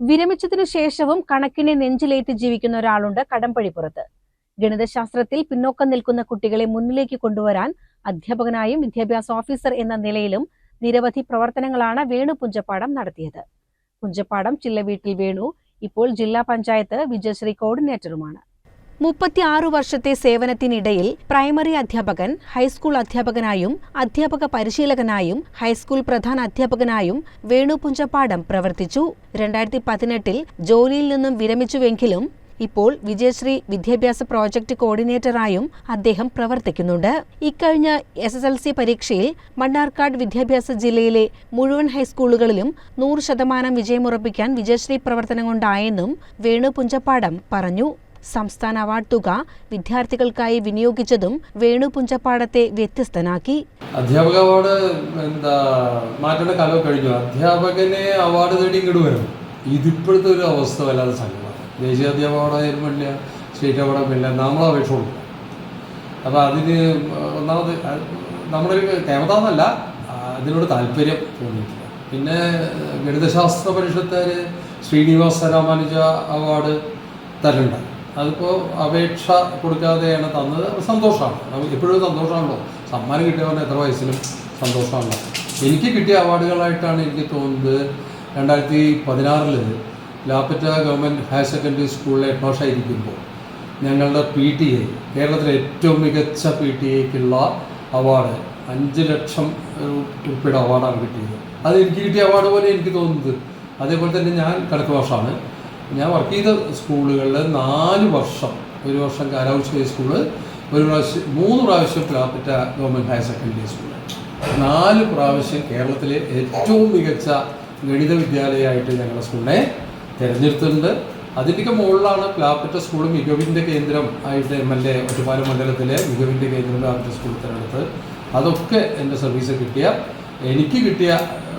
വിരമിച്ചതിനു ശേഷവും കണക്കിനെ നെഞ്ചിലേറ്റ് ജീവിക്കുന്ന ഒരാളുണ്ട് കടമ്പഴിപ്പുറത്ത്. ഗണിതശാസ്ത്രത്തിൽ പിന്നോക്കം നിൽക്കുന്ന കുട്ടികളെ മുന്നിലേക്ക് കൊണ്ടുവരാൻ അധ്യാപകനായും വിദ്യാഭ്യാസ ഓഫീസർ എന്ന നിലയിലും നിരവധി പ്രവർത്തനങ്ങളാണ് വേണു പുഞ്ചപ്പാടം നടത്തിയത്. പുഞ്ചപ്പാടം ചില്ലവീട്ടിൽ വേണു ഇപ്പോൾ ജില്ലാ പഞ്ചായത്ത് വിജയശ്രീ കോർഡിനേറ്ററുമാണ്. മുപ്പത്തിയാറു വർഷത്തെ സേവനത്തിനിടയിൽ പ്രൈമറി അധ്യാപകൻ ഹൈസ്കൂൾ അധ്യാപകനായും അധ്യാപക പരിശീലകനായും ഹൈസ്കൂൾ പ്രധാന അധ്യാപകനായും വേണു പുഞ്ചപ്പാടം പ്രവർത്തിച്ചു. രണ്ടായിരത്തി പതിനെട്ടിൽ ജോലിയിൽ നിന്നും വിരമിച്ചുവെങ്കിലും ഇപ്പോൾ വിജയശ്രീ വിദ്യാഭ്യാസ പ്രോജക്ട് കോർഡിനേറ്ററായും അദ്ദേഹം പ്രവർത്തിക്കുന്നുണ്ട്. ഇക്കഴിഞ്ഞ എസ് എസ് എൽ സി പരീക്ഷയിൽ മണ്ണാർക്കാട് വിദ്യാഭ്യാസ ജില്ലയിലെ മുഴുവൻ ഹൈസ്കൂളുകളിലും നൂറ് ശതമാനം വിജയമുറപ്പിക്കാൻ വിജയശ്രീ പ്രവർത്തനം കൊണ്ടായെന്നും വേണു പുഞ്ചപ്പാടം പറഞ്ഞു. സംസ്ഥാന അവാർഡ് തുക വിദ്യാർത്ഥികൾക്കായി വിനിയോഗിച്ചതും വേണു പുഞ്ചപ്പാടത്തെ വ്യത്യസ്തനാക്കി. അധ്യാപക അവാർഡ് എന്താ മാറ്റേണ്ട കാലം കഴിഞ്ഞു. അധ്യാപകനെ അവാർഡ് നേടി ഇങ്ങോട്ട് വരും. ഇതിപ്പോഴത്തെ ഒരു അവസ്ഥ വല്ലാതെ സംഘമാണ് ദേശീയ അധ്യാപക അവാർഡായാലും വേണ്ടില്ല സ്റ്റേറ്റ് അവാർഡായാലും ഇല്ല നമ്മൾ അപേക്ഷ കൊടുക്കും. അപ്പോൾ അതിന് ഒന്നാമത് അത് നമ്മുടെ ഒരു കേമത അതിനോട് താല്പര്യം തോന്നിയിട്ടില്ല. പിന്നെ ഗണിതശാസ്ത്ര പരിഷത്തുകാർ ശ്രീനിവാസ രാമാനുജ അവാർഡ് തരുന്നുണ്ട് അതിപ്പോൾ അപേക്ഷ കൊടുക്കാതെയാണ് തന്നത്. സന്തോഷമാണ്. നമുക്ക് എപ്പോഴും സന്തോഷമാണല്ലോ. സമ്മാനം കിട്ടിയവരുടെ എത്ര വയസ്സിലും സന്തോഷമാണല്ലോ. എനിക്ക് കിട്ടിയ അവാർഡുകളായിട്ടാണ് എനിക്ക് തോന്നുന്നത് രണ്ടായിരത്തി പതിനാറിൽ ലാപ്പറ്റ ഗവൺമെന്റ് ഹയർ സെക്കൻഡറി സ്കൂളിലെ ഹെഡ് മാഷായിരിക്കുമ്പോൾ ഞങ്ങളുടെ പി ടി എ കേരളത്തിലെ ഏറ്റവും മികച്ച പി ടി എക്കുള്ള അവാർഡ് അഞ്ച് ലക്ഷം ഉൾപ്പെടെ അവാർഡാണ് കിട്ടിയത്. അത് എനിക്ക് കിട്ടിയ അവാർഡ് പോലെ എനിക്ക് തോന്നുന്നത്. അതേപോലെ തന്നെ ഞാൻ കണക്ക് ഭാഷമാണ് ഞാൻ വർക്ക് ചെയ്ത സ്കൂളുകളിൽ നാല് വർഷം ഒരു വർഷം കാലാവസ്ഥ സ്കൂൾ ഒരു പ്രാവശ്യം മൂന്ന് പ്രാവശ്യം ക്ലാപ്പറ്റ ഗവൺമെന്റ് ഹയർ സെക്കൻഡറി സ്കൂൾ നാല് പ്രാവശ്യം കേരളത്തിലെ ഏറ്റവും മികച്ച ഗണിത വിദ്യാലയമായിട്ട് ഞങ്ങളുടെ സ്കൂളിനെ തിരഞ്ഞെടുത്തിട്ടുണ്ട്. അതിന്റെയൊക്കെ മുകളിലാണ് പ്ലാപ്പറ്റ സ്കൂൾ മികവിന്റെ കേന്ദ്രം ആയിട്ട് എം എൽ എ ഒറ്റപ്പാലം മണ്ഡലത്തിലെ മികവിന്റെ കേന്ദ്രം പ്ലാപ്പറ്റ സ്കൂൾ തിരഞ്ഞെടുത്ത് അതൊക്കെ എന്റെ സർവീസ് കിട്ടിയ എനിക്ക് കിട്ടിയ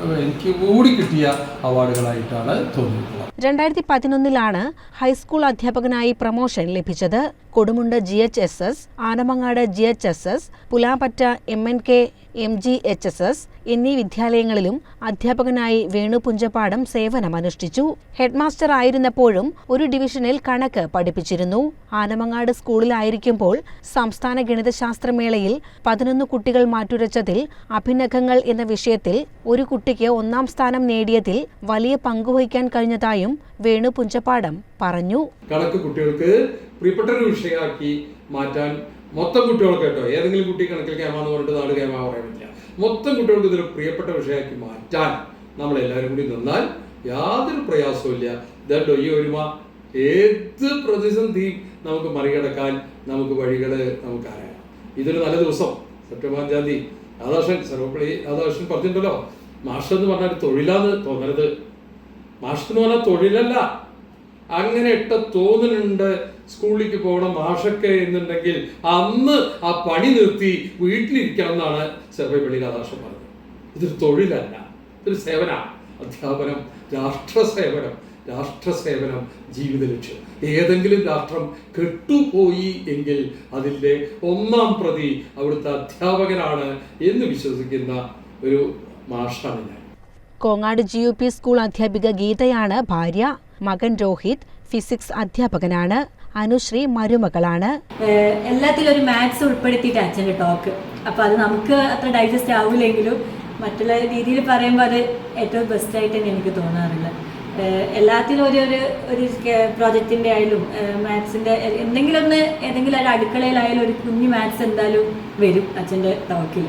എനിക്ക് കൂടി കിട്ടിയ അവാർഡുകളായിട്ടാണ് തോന്നിയിട്ടുള്ളത്. രണ്ടായിരത്തി പതിനൊന്നിലാണ് ഹൈസ്കൂൾ അധ്യാപകനായി പ്രമോഷൻ ലഭിച്ചത്. Kodumunda G H S S Anamangad G H S S Pulapatta M N K M G H S S എന്നീ വിദ്യാലയങ്ങളിലും അധ്യാപകനായി വേണുപുഞ്ചപ്പാടം സേവനം സേവനമനുഷ്ഠിച്ചു. ഹെഡ്മാസ്റ്റർ ആയിരുന്നപ്പോഴും ഒരു ഡിവിഷനിൽ കണക്ക് പഠിപ്പിച്ചിരുന്നു. ആനമങ്ങാട് സ്കൂളിലായിരിക്കുമ്പോൾ സംസ്ഥാന ഗണിതശാസ്ത്രമേളയിൽ പതിനൊന്ന് കുട്ടികൾ മാറ്റുരച്ചതിൽ അഭിനഖങ്ങൾ എന്ന വിഷയത്തിൽ ഒരു കുട്ടിക്ക് ഒന്നാം സ്ഥാനം നേടിയതിൽ വലിയ പങ്കുവഹിക്കാൻ കഴിഞ്ഞതായും വേണു പുഞ്ചപ്പാടം പറഞ്ഞു. കണക്ക് കുട്ടികൾക്ക് പ്രിയപ്പെട്ട ഒരു വിഷയമാക്കി മാറ്റാൻ മൊത്തം കുട്ടികൾക്ക് കേട്ടോ. ഏതെങ്കിലും കുട്ടി കണക്കിൽ കേമ എന്ന് പറഞ്ഞിട്ട് നാട് കേമ പറയാൻ പറ്റില്ല മൊത്തം കുട്ടികൾക്ക് ഇതൊരു പ്രിയപ്പെട്ട വിഷയമാക്കി മാറ്റാൻ നമ്മൾ എല്ലാവരും കൂടി നിന്നാൽ യാതൊരു പ്രയാസവും ഇല്ല. ഇതോ ഈ ഒരുമ ഏത് പ്രതിസന്ധിയും നമുക്ക് മറികടക്കാൻ നമുക്ക് വഴികൾ നമുക്ക് അറിയാം ഇതൊരു നല്ല ദിവസം. സെപ്റ്റംബർ അഞ്ചാം തീയതി രാധാകൃഷ്ണൻ സർവപ്പള്ളി രാധാകൃഷ്ണൻ പറഞ്ഞിട്ടുണ്ടല്ലോ മാഷ് എന്ന് പറഞ്ഞാൽ തൊഴിലാന്ന് തോന്നരുത്. മാഷ് എന്ന് പറഞ്ഞാൽ തൊഴിലല്ല. അങ്ങനെ ഇട്ട തോന്നലുണ്ട്. സ്കൂളിലേക്ക് പോകണം മാഷൊക്കെ എന്നുണ്ടെങ്കിൽ അന്ന് ആ പണി നിർത്തി വീട്ടിലിരിക്കണം എന്നാണ് സർവപ്പള്ളി രാധാകൃഷ്ണൻ പറഞ്ഞത്. ഇതൊരു തൊഴിലല്ല ഇതൊരു സേവന അധ്യാപനം രാഷ്ട്ര സേവനം രാഷ്ട്ര സേവനം ജീവിത ലക്ഷ്യം. ഏതെങ്കിലും രാഷ്ട്രം കെട്ടുപോയി എങ്കിൽ അതിന്റെ ഒന്നാം പ്രതി അവിടുത്തെ അധ്യാപകനാണ് എന്ന് വിശ്വസിക്കുന്ന ഒരു മാഷാണ് ഞാൻ. Kongad G U P school അധ്യാപിക ഗീതയാണ് ഭാര്യ മകൻ രോഹിത് ഫിസിക്സ് അധ്യാപകനാണ് അനുശ്രീ മരുമകളാണ്. എല്ലാത്തിലും ഒരു മാത്സ് ഉൾപ്പെടുത്തിയിട്ട് അച്ഛന്റെ ടോക്ക്. അപ്പോൾ അത് നമുക്ക് അത്ര ഡൈജസ്റ്റ് ആവില്ലെങ്കിലും മറ്റുള്ള രീതിയിൽ പറയുമ്പോൾ അത് ഏറ്റവും ബെസ്റ്റ് ആയിട്ട് തന്നെ എനിക്ക് എല്ലാത്തിനും എല്ലാത്തിലും ഒരു ഒരു ഒരു പ്രോജക്റ്റിന്റെ ആയാലും മാത്സിന്റെ എന്തെങ്കിലും ഒന്ന് ഏതെങ്കിലും ഒരു അടുക്കളയിലായാലും ഒരു കുഞ്ഞു മാത്സ് എന്തായാലും വരും അച്ഛന്റെ ടോക്കിൽ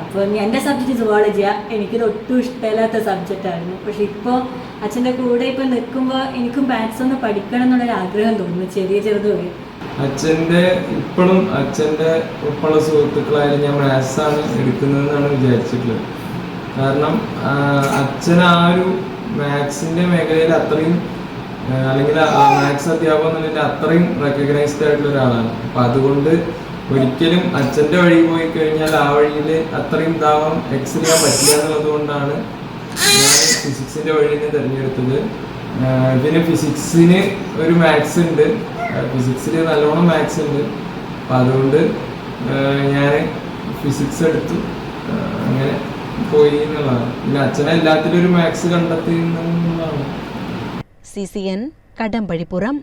അപ്പോൾ എന്റെ സബ്ജക്റ്റ് സുവോളജിയാണ് എനിക്കിത് ഒട്ടും ഇഷ്ടമില്ലാത്ത സബ്ജക്റ്റായിരുന്നു പക്ഷെ ഇപ്പോൾ അച്ഛന്റെ കൂടെ ഇപ്പോൾ നിൽക്കുമ്പോൾ എനിക്കും മാത്സ് ഒന്ന് പഠിക്കണം എന്നുള്ളൊരു ആഗ്രഹം തോന്നുന്നു. ചെറിയ ചെറുത് അച്ഛന്റെ ഇപ്പോഴും അച്ഛന്റെ ഒപ്പമുള്ള സുഹൃത്തുക്കളായാലും ഞാൻ മാത്സാണ് എടുക്കുന്നതെന്നാണ് വിചാരിച്ചിട്ടുള്ളത്. കാരണം അച്ഛൻ ആ ഒരു മാത്സിന്റെ മേഖലയിൽ അത്രയും അല്ലെങ്കിൽ മാത്സ് അധ്യാപകം എന്നുള്ളതിൽ അത്രയും റെക്കഗ്നൈസ്ഡ് ആയിട്ടുള്ള ഒരാളാണ്. അപ്പം അതുകൊണ്ട് ഒരിക്കലും അച്ഛന്റെ വഴി പോയി കഴിഞ്ഞാൽ ആ വഴിയിൽ അത്രയും ദാഹം എക്സ് ചെയ്യാൻ പറ്റില്ല എന്നുള്ളത് കൊണ്ടാണ് ഞാൻ ഫിസിക്സിന്റെ വഴി തന്നെ തിരഞ്ഞെടുത്തത്. പിന്നെ ഫിസിക്സിന് ഒരു മാത്സ് ഉണ്ട്. ഫിസിക്സിൽ നല്ലോണം മാത്സ് ഉണ്ട്. അപ്പം അതുകൊണ്ട് ഞാൻ ഫിസിക്സ് എടുത്തു. അങ്ങനെ പോയി എന്നുള്ളതാണ്. പിന്നെ അച്ഛനെ എല്ലാത്തിലും ഒരു മാത്സ് കണ്ടെത്തി എന്നുള്ളതാണ്. C C N Kadampazhipuram.